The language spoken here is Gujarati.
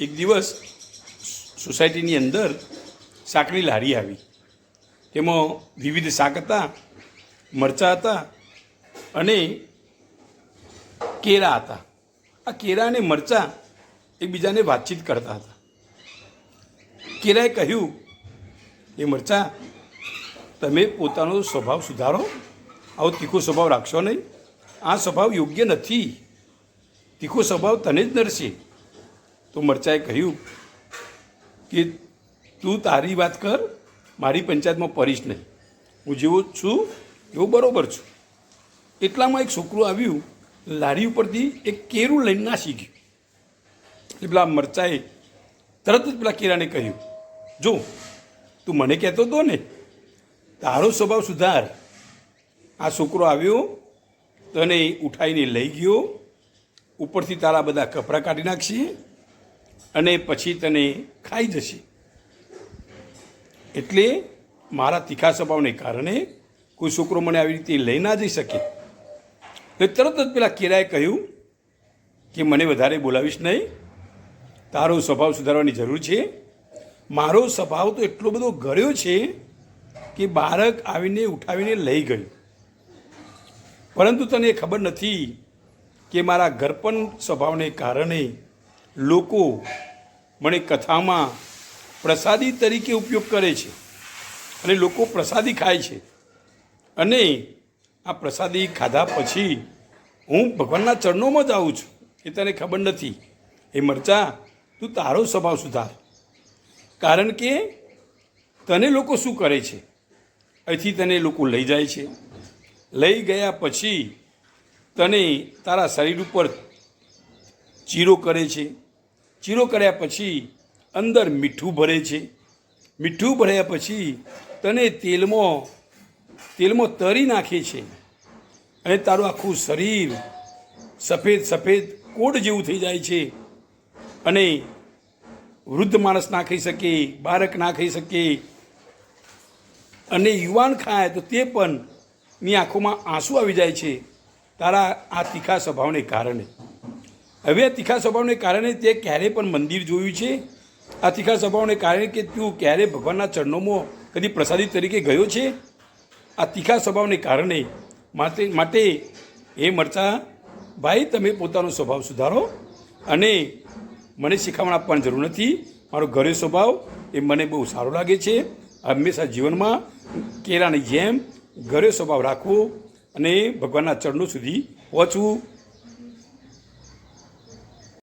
એક દિવસ સોસાયટીની અંદર શાકની લારી આવી. તેમાં વિવિધ શાક હતા, મરચાં હતા અને કેરા હતા. આ કેરા અને મરચાં એકબીજાને વાતચીત કરતા હતા. કેરાએ કહ્યું, એ મરચાં તમે પોતાનો સ્વભાવ સુધારો. આવો તીખો સ્વભાવ રાખશો નહીં. આ સ્વભાવ યોગ્ય નથી. તીખો સ્વભાવ તને જ નડશે. તો મરચાએ કહ્યું કે તું તારી વાત કર, મારી પંચાયતમાં પડીશ નહીં. હું જેવો છું, એવો બરાબર છું. એટલામાં એક છોકરું આવ્યું, લારી ઉપરથી એક કેરું લઈને નાસી ગયું. એટલે પેલા મરચાએ તરત જ પેલા કેરાને કહ્યું, જો, તું મને કહેતો હતો ને, તારો સ્વભાવ સુધાર. આ છોકરો આવ્યો, તને ઉઠાઈને લઈ ગયો, ઉપરથી તારા બધા કપડાં કાઢી નાખશે અને પછી તને ખાઈ જશે. એટલે મારા તીખા સ્વભાવને કારણે કોઈ છોકરો મને આવી રીતે લઈ ના જઈ શકે. એટલે તરત જ પેલા કેરાએ કહ્યું કે મને વધારે બોલાવીશ નહીં. તારો સ્વભાવ સુધારવાની જરૂર છે. મારો સ્વભાવ તો એટલો બધો ગળ્યો છે કે બાળક આવીને ઉઠાવીને લઈ ગયું. પરંતુ તને ખબર નથી કે મારા ઘરપણ સ્વભાવને કારણે લોકો મને કથામાં પ્રસાદી તરીકે ઉપયોગ કરે છે અને લોકો પ્રસાદી ખાય છે. અને આ પ્રસાદી ખાધા પછી હું ભગવાનના ચરણોમાં જ આવું છું. એ તને ખબર નથી. એ મરચા તું તારો સ્વભાવ સુધાર. કારણ કે તને લોકો શું કરે છે? અહીંથી તને લોકો લઈ જાય છે. લઈ ગયા પછી તને તારા શરીર ઉપર ચીરો કરે છે. ચીરો કર્યા પછી અંદર મીઠું ભરે છે. મીઠું ભર્યા પછી તને તેલમાં તેલમાં તરી નાખે છે. અને તારું આખું શરીર સફેદ સફેદ કોટ જેવું થઈ જાય છે. અને વૃદ્ધ માણસ ના ખાઈ શકે, બાળક ના ખાઈ શકે. અને યુવાન ખાય તો તે પણ ની આંખોમાં આંસુ આવી જાય છે. તારા આ તીખા સ્વભાવને કારણે. હવે આ તીખા સ્વભાવને કારણે તે ક્યારે પણ મંદિર જોયું છે? આ તીખા સ્વભાવને કારણે કે તું ક્યારે ભગવાનના ચરણોમાં કદી પ્રસાદી તરીકે ગયો છે? આ તીખા સ્વભાવને કારણે માટે માટે એ મરચા, ભાઈ, તમે પોતાનો સ્વભાવ સુધારો અને મને શિખામણ આપવાની જરૂર નથી. મારો ઘરે સ્વભાવ એ મને બહુ સારો લાગે છે. હંમેશા જીવનમાં કેળાની જેમ ઘરે સ્વભાવ રાખવો અને ભગવાનના ચરણો સુધી પહોંચવું.